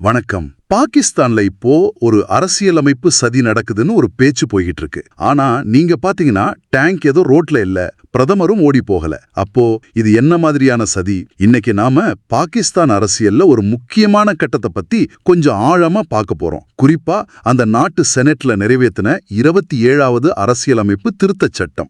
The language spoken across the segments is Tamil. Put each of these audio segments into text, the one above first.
வணக்கம். பாகிஸ்தான்ல இப்போ ஒரு அரசியலமைப்பு சதி நடக்குதுன்னு ஒரு பேச்சு போய்கிட்டு இருக்கு ஆனா நீங்க பாத்தீங்கன்னா டேங்க் ஏதோ ரோட்ல இல்ல பிரதமரும் ஓடி போகல. அப்போ இது என்ன மாதிரியான சதி? இன்னைக்கு நாம பாகிஸ்தான் அரசியல்ல ஒரு முக்கியமான கட்டத்தை பத்தி கொஞ்சம் ஆழமா பார்க்க போறோம். குறிப்பா அந்த நாட்டு செனட்ல நிறைவேத்தின இருபத்தி ஏழாவது அரசியலமைப்பு திருத்தச் சட்டம்.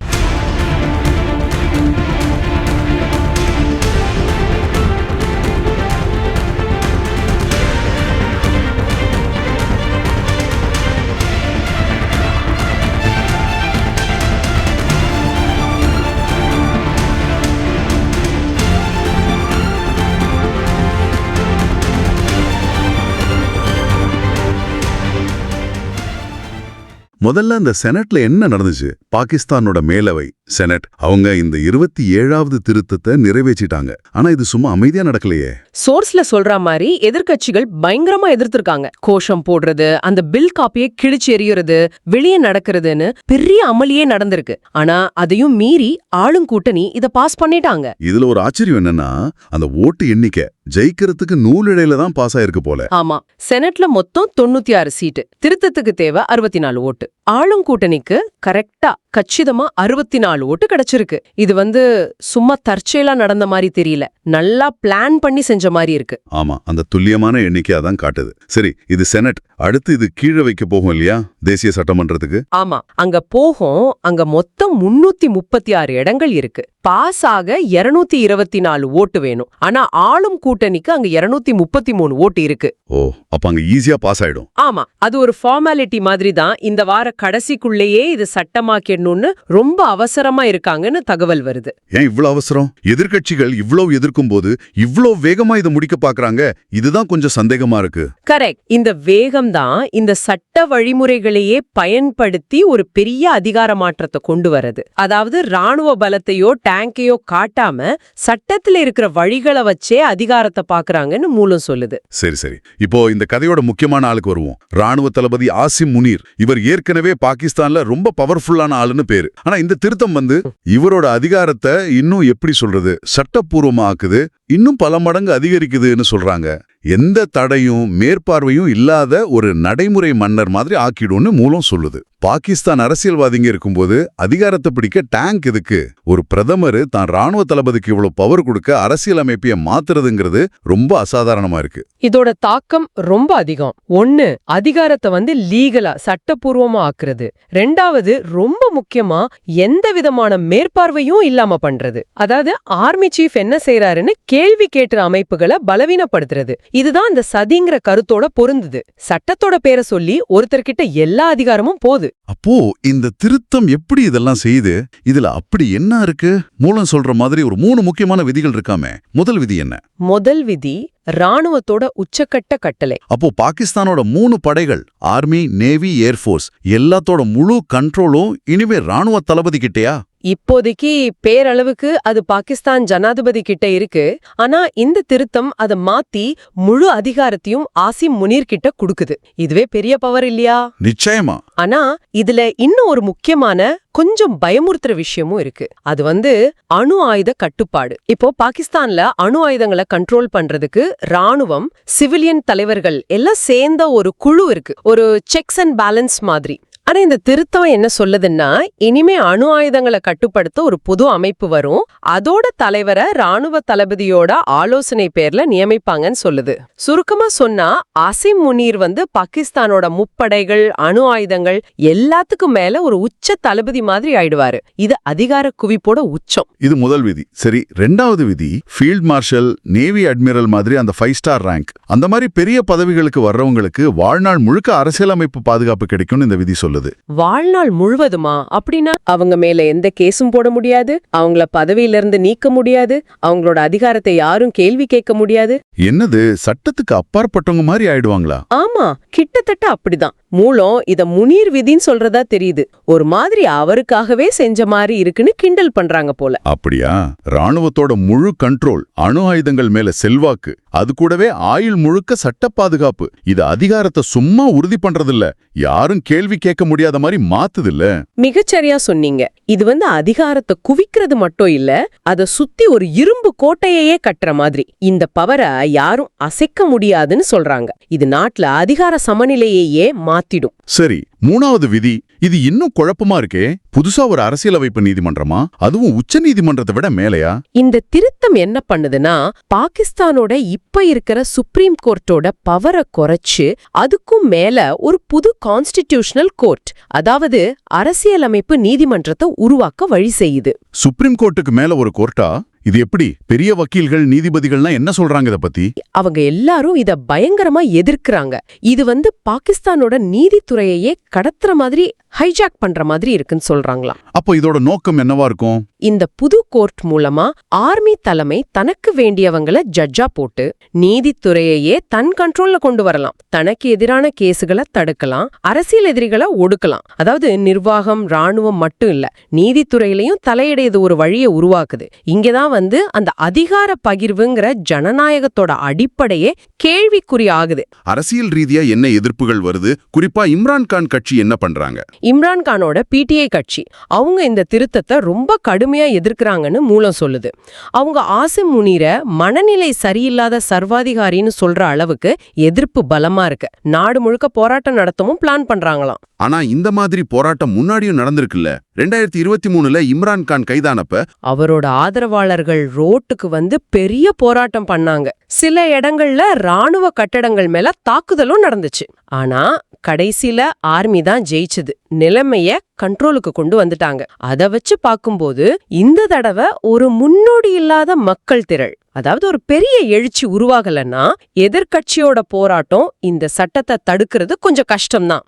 முதல்ல அந்த செனட்ல என்ன நடந்துச்சு? பாகிஸ்தானோட மேலவை. செனட் அவங்க இந்த இருபத்தி ஏழாவது திருத்தத்தை நிறைவேற்றிட்டாங்க. ஆனா இது சும்மா அமைதியா நடக்கலையே. சோர்ஸ்ல சொல்ற மாதிரி எதிர்க்கட்சிகள் பயங்கரமா எதிர்த்திருக்காங்க. கோஷம் போடுறது அந்த பில் காப்பியை கிழிச்சு எறியறது வெளியே நடக்கிறதுன்னு பெரிய அமளியே நடந்திருக்கு. ஆனா அதையும் மீறி ஆளுங்கூட்டணி இத பாஸ் பண்ணிட்டாங்க. இதுல ஒரு ஆச்சரியம் என்னன்னா அந்த ஓட்டு எண்ணிக்கை ஜெயிக்கிறதுக்கு நூலிழையில தான் பாஸ் ஆயிருக்கு போல. ஆமா செனட்ல மொத்தம் தொண்ணூத்தி ஆறு சீட்டு திருத்தத்துக்கு தேவை அறுபத்தி நாலு ஓட்டு. ஆளுங்கூட்டணிக்கு கரெக்டா கச்சிதமா அறுபத்தி நாலு ஓட்டு கிடைச்சிருக்கு. இது வந்து சும்மா தற்செயலா நடந்த மாதிரி தெரியல. நல்லா பிளான் பண்ணி செஞ்ச மாதிரி இருக்கு. ஆமா அந்த துல்லியமான எண்ணிக்கை அதான் காட்டுது. சரி இது செனட் அடுத்து இது கீழே வைக்க போகும் இல்லையா? தேசிய சட்டமன்றத்துக்கு? ஆமா. அங்க போகும். அங்க மொத்தம் முன்னூத்தி முப்பத்தி ஆறு இடங்கள் இருக்கு. பாஸ் ஆக இருநூத்தி இருபத்தி நாலு ஓட்டு வேணும். ஆனா ஆளும் கூட்டணிக்கு அங்க இருநூத்தி முப்பத்தி மூணு ஓட்டு இருக்கு. ஓ அப்ப அங்க ஈஸியா பாஸ் ஆயிடும். ஆமா. அது ஒரு ஃபார்மாலிட்டி மாதிரி தான். இந்த வார கடைசிக்குள்ளேயே இது சட்டமாக்கிடணும்னு ரொம்ப அவசரமா இருக்காங்கன்னு தகவல் வருது. ஏன் இவ்வளவு அவசரம்? எதிர்க்கட்சிகள் இவ்வளவு எதிர்க்கும் போது இவ்வளவு வேகமா இதை முடிக்க பாக்குறாங்க. இதுதான் கொஞ்சம் சந்தேகமா இருக்கு. கரெக்ட் இந்த வேகம் தான் இந்த சட்ட வழிமுறைகளையே பயன்படுத்தி ஒரு பெரிய அதிகார மாற்றத்தை கொண்டு வரது. அதாவது ராணுவ பலத்தையோ டேங்கையோ காட்டாம சட்டத்துல இருக்கிற வழிகளை வச்சே அதிகாரத்தை பாக்குறாங்கன்னு மூலம் சொல்லுது. சரி சரி. இப்போ இந்த கதையோட முக்கியமான ஆளுக்கு வருவோம். ராணுவ தளபதி ஆசிம் முனீர். இவர் ஏற்கனவே பாகிஸ்தான்ல ரொம்ப பவர்ஃபுல்லான ஆளுன்னு பேரு. ஆனா இந்த திருத்தம் வந்து இவரோட அதிகாரத்தை இன்னும் எப்படி சொல்றது? சட்டப்பூர்வமாக்குது இன்னும் பல மடங்கு அதிகரிக்குதுன்னு சொல்றாங்க. எந்த தடையும் மேற்பார்வையும் இல்லாத ஒரு நடைமுறை மன்னர் மாதிரி ஆக்கிடும்னு மூலம் சொல்லுது. பாகிஸ்தான் அரசியல்வாதிங்க இருக்கும்போது அதிகாரத்தை பிடிக்க டேங்க் இதுக்கு ஒரு பிரதமர் தான் ராணுவ தளபதிக்கு இவ்வளவு பவர் கொடுக்க அரசியலமைப்பைய மாத்துறதுங்கிறது ரொம்ப அசாதாரணமா இருக்கு. இதோட தாக்கம் ரொம்ப அதிகம். ஒன்னு அதிகாரத்தை வந்து லீகலா சட்டப்பூர்வமா ஆக்குறது. ரெண்டாவது ரொம்ப முக்கியமா எந்த விதமான மேற்பார்வையும் இல்லாம பண்றது. அதாவது ஆர்மி சீஃப் என்ன செய்யறாருன்னு கேள்வி கேட்டுற அமைப்புகளை பலவீனப்படுத்துறது. இதுதான் இந்த சதிங்கிற கருத்தோட பொருந்துது. சட்டத்தோட பேரை சொல்லி ஒருத்தர்கிட்ட எல்லா அதிகாரமும் போது அப்போ இந்த திருத்தம் எப்படி இதெல்லாம் செய்யுது இதுல அப்படி என்ன இருக்கு? மூலம் சொல்ற மாதிரி ஒரு மூணு முக்கியமான விதிகள் இருக்காமே. முதல் விதி என்ன? முதல் விதி ராணுவத்தோட உச்சக்கட்ட கட்டளை. அப்போ பாகிஸ்தானோட மூணு படைகள் ஆர்மி நேவி ஏர்ஃபோர்ஸ் எல்லாத்தோட முழு கண்ட்ரோலும் இனிமே ராணுவ தளபதி கிட்டயா? இப்போதைக்கு பேரளவுக்கு அது பாகிஸ்தான் ஜனாதிபதி கிட்ட இருக்கு. ஆனா இந்த திருத்தம் அத மாத்தி முழு அதிகாரத்தையும் ஆசிம் முனீர் கிட்ட குடுக்குது. இதுவே பெரிய பவர் இல்லையா? நிச்சயமா. ஆனா இதுல இன்னும் ஒரு முக்கியமான கொஞ்சம் பயமுறுத்துற விஷயமும் இருக்கு. அது வந்து அணு ஆயுத கட்டுப்பாடு. இப்போ பாகிஸ்தான்ல அணு ஆயுதங்களை கண்ட்ரோல் பண்றதுக்கு ராணுவம் சிவிலியன் தலைவர்கள் எல்லாம் சேர்ந்த ஒரு குழு இருக்கு. ஒரு செக்ஸ் அண்ட் பேலன்ஸ் மாதிரி. ஆனா இந்த திருத்தம் என்ன சொல்லுதுன்னா இனிமே அணு ஆயுதங்களை கட்டுப்படுத்த ஒரு புது அமைப்பு வரும். அதோட தலைவரை ராணுவ தளபதியோட ஆலோசனை பேர்ல நியமிப்பாங்கன்னு சொல்லுது. சுருக்கமா சொன்னா அசிம் முனீர் வந்து பாகிஸ்தானோட முப்படைகள் அணு ஆயுதங்கள் எல்லாத்துக்கும் மேல ஒரு உச்ச தளபதி மாதிரி ஆயிடுவாரு. இது அதிகார குவிப்போட உச்சம். இது முதல் விதி. சரி ரெண்டாவது விதி ஃபீல்ட் மார்ஷல் நேவி அட்மிரல் மாதிரி அந்த ஃபைவ் ஸ்டார் ரேங்க் அந்த மாதிரி பெரிய பதவிகளுக்கு வர்றவங்களுக்கு வாழ்நாள் முழுக்க அரசியலமைப்பு பாதுகாப்பு கிடைக்கும்னு இந்த விதி சொல்லுது. வாழ்நாள் முழுவதுமா? அப்படின்னா அவங்க மேல எந்த கேஸும் போட முடியாது. அவங்கள பதவியில இருந்து நீக்க முடியாது. அவங்களோட அதிகாரத்தை யாரும் கேள்வி கேட்க முடியாது. என்னது? சட்டத்துக்கு அப்பாற்பட்டவங்க மாதிரி ஆயிடுவாங்களா? ஆமா. கிட்டத்தட்ட அப்படிதான். மூலம் இத முனீர் விதின்னு சொல்றதா தெரியுது. ஒரு மாதிரி அவருக்காகவே செஞ்ச மாதிரி இருக்குன்னு கிண்டல் பண்றாங்க போல. அப்படியா? ராணுவத்தோட முழு கண்ட்ரோல் அணு ஆயுதங்கள் மேல செல்வாக்கு அது கூடவே ஆயுள் முழுக்க சட்ட பாதுகாப்பு. இது அதிகாரத்தை சும்மா உறுதி பண்றதில்ல. யாரும் கேள்வி கேட்க முடியாத மாதிரி மாத்துதில்ல? மிகச்சரியா சொன்னீங்க. இது வந்து அதிகாரத்தை குவிக்கிறது மட்டும் இல்ல அத சுத்தி ஒரு இரும்பு கோட்டையையே கட்டுற மாதிரி. இந்த பவரை யாரும் அசைக்க முடியாதுன்னு சொல்றாங்க. இது நாட்டுல அதிகார சமநிலையையே மாத்திடும். சரி மூணாவது விதி இது இன்னும் குழப்பமா இருக்கே? புதுசா ஒரு அரசியலமைப்பு நீதிமன்றமா? அதுவும் உச்ச நீதிமன்றத்தை விட மேலையா? இந்த திருத்தம் என்ன பண்ணுதுன்னா பாகிஸ்தானோட இப்ப இருக்கிற சுப்ரீம் கோர்ட்டோட பவரை குறைச்சு அதுக்கும் மேல ஒரு புது கான்ஸ்டிடியூஷனல் கோர்ட் அதாவது அரசியலமைப்பு நீதிமன்றத்தை உருவாக்க வழி செய்யுது. சுப்ரீம் கோர்ட்டுக்கு மேல ஒரு கோர்ட்டா? இது எப்படி? பெரிய வக்கீல்கள் நீதிபதிகள்னா என்ன சொல்றாங்க இத பத்தி? அவங்க எல்லாரும் இத பயங்கரமா எதிர்க்கறாங்க. இது வந்து பாகிஸ்தானோட நீதித்துறையையே கடத்துற மாதிரி ஹைஜாக் பண்ற மாதிரி இருக்குன்னு சொல்றாங்களாம். அப்போ இதோட நோக்கம் என்னவா இருக்கும்? இந்த புது கோர்ட் மூலமா ஆர்மி தலைமை தனக்கு வேண்டியவங்கள ஜட்ஜா போட்டு நீதித்துறையையே தன் கண்ட்ரோல்ல கொண்டு வரலாம். தனக்கு எதிரான கேசுகளை தடுக்கலாம் அரசியல் எதிரிகளை ஒடுக்கலாம். அதாவது நிர்வாகம் ராணுவம் மட்டும் இல்ல நீதித்துறையிலையும் தலையிடையது ஒரு வழியை உருவாக்குது. இங்கதான் வந்து அந்த அதிகார பகிர்வுங்கிற ஜனநாயகத்தோட அடிப்படையே கேள்விக்குறி ஆகுது. அரசியல் ரீதியா என்ன எதிர்ப்புகள் வருது? குறிப்பா இம்ரான்கான் கட்சி என்ன பண்றாங்க? இம்ரான் கானோட பிடிஐ கட்சி. அவங்க இந்த திருத்தத்தை ரொம்ப கடுமையா எதிர்க்கறாங்கன்னு மூலம் சொல்லுது. அவங்க ஆசிம் முனீரை மனநிலை சரியில்லாத சர்வாதிகாரின்னு சொல்ற அளவுக்கு எதிர்ப்பு பலமா இருக்கு. நாடு முழுக்க போராட்டம் நடத்தவும் பிளான் பண்றாங்களாம். ஆனா இந்த மாதிரி போராட்டம் முன்னாடியும் நடந்திருக்குல்ல? ரெண்டாயிரத்தி இருபத்தி மூணுல இம்ரான்கான் கைதானப்ப அவரோட ஆதரவாளர்கள் ரோட்டுக்கு வந்து பெரிய போராட்டம் பண்ணாங்க. சில இடங்கள்ல ராணுவ கட்டடங்கள் மேல தாக்குதலும் நடந்துச்சு. ஆனா கடைசில ஆர்மி தான் ஜெயிச்சது. நிலைமைய கண்ட்ரோலுக்கு கொண்டு வந்துட்டாங்க. அத வச்சு பாக்கும்போது இந்த தடவை ஒரு முன்னோடி இல்லாத மக்கள் திரள் அதாவது ஒரு பெரிய எழுச்சி உருவாகலன்னா எதிர்க்கட்சியோட போராட்டம் இந்த சட்டத்தை தடுக்கிறது கொஞ்சம் கஷ்டம்தான்.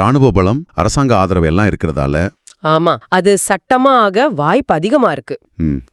ராணுவ பலம் அரசாங்க ஆதரவு எல்லாம் இருக்கிறதால ஆமா அது சட்டமா ஆக வாய்ப்பு அதிகமா இருக்கு.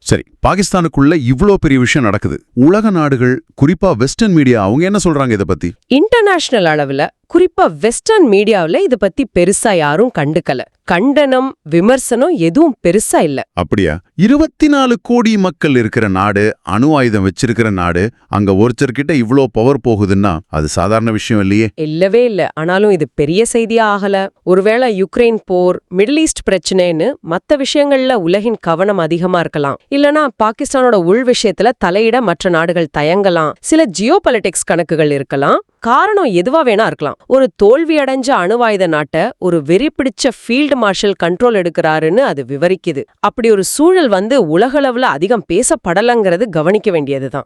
சரி. பாகிஸ்தானுக்குள்ள இவ்ளோ பெரிய விஷயம் நடக்குது. உலக நாடுகள் குறிப்பா வெஸ்டர்ன் மீடியா அவங்க என்ன சொல்றாங்க இத பத்தி? இன்டர்நேஷனல் அளவுல குறிப்பா வெஸ்டர்ன் மீடியாவுல இத பத்தி பெருசா யாரும் கண்டுக்கல. கண்டனம் விமர்சனம் எதுவும் பெருசா இல்ல. அப்படியா? இருபத்தி நாலு கோடி மக்கள் இருக்கிற நாடு அணு ஆயுதம் வச்சிருக்கிற நாடு அங்க ஒருத்தர்கிட்ட இவ்ளோ பவர் போகுதுன்னா அது சாதாரண விஷயம் இல்லையே. இல்லவே இல்ல. ஆனாலும் இது பெரிய செய்தியா ஆகல. ஒருவேளை யுக்ரைன் போர் மிடில் ஈஸ்ட் பிரச்சனைன்னு மத்த விஷயங்கள்ல உலகின் கவனம் அதிகமா இருக்கலாம். இல்லனா பாகிஸ்தானோட உள் விஷயத்துல தலையிட மற்ற நாடுகள் தயங்கலாம். சில ஜியோ கணக்குகள் இருக்கலாம். காரணம் எதுவா வேணா இருக்கலாம். ஒரு தோல்வி அடைஞ்ச அணுவாயுத நாட்டை ஒரு வெறி பிடிச்ச ஃபீல்டு மார்ஷல் கண்ட்ரோல் எடுக்கிறாருன்னு அது விவரிக்குது. அப்படி ஒரு சூழல் வந்து உலகளவுல அதிகம் பேசப்படலங்கிறது கவனிக்க வேண்டியதுதான்.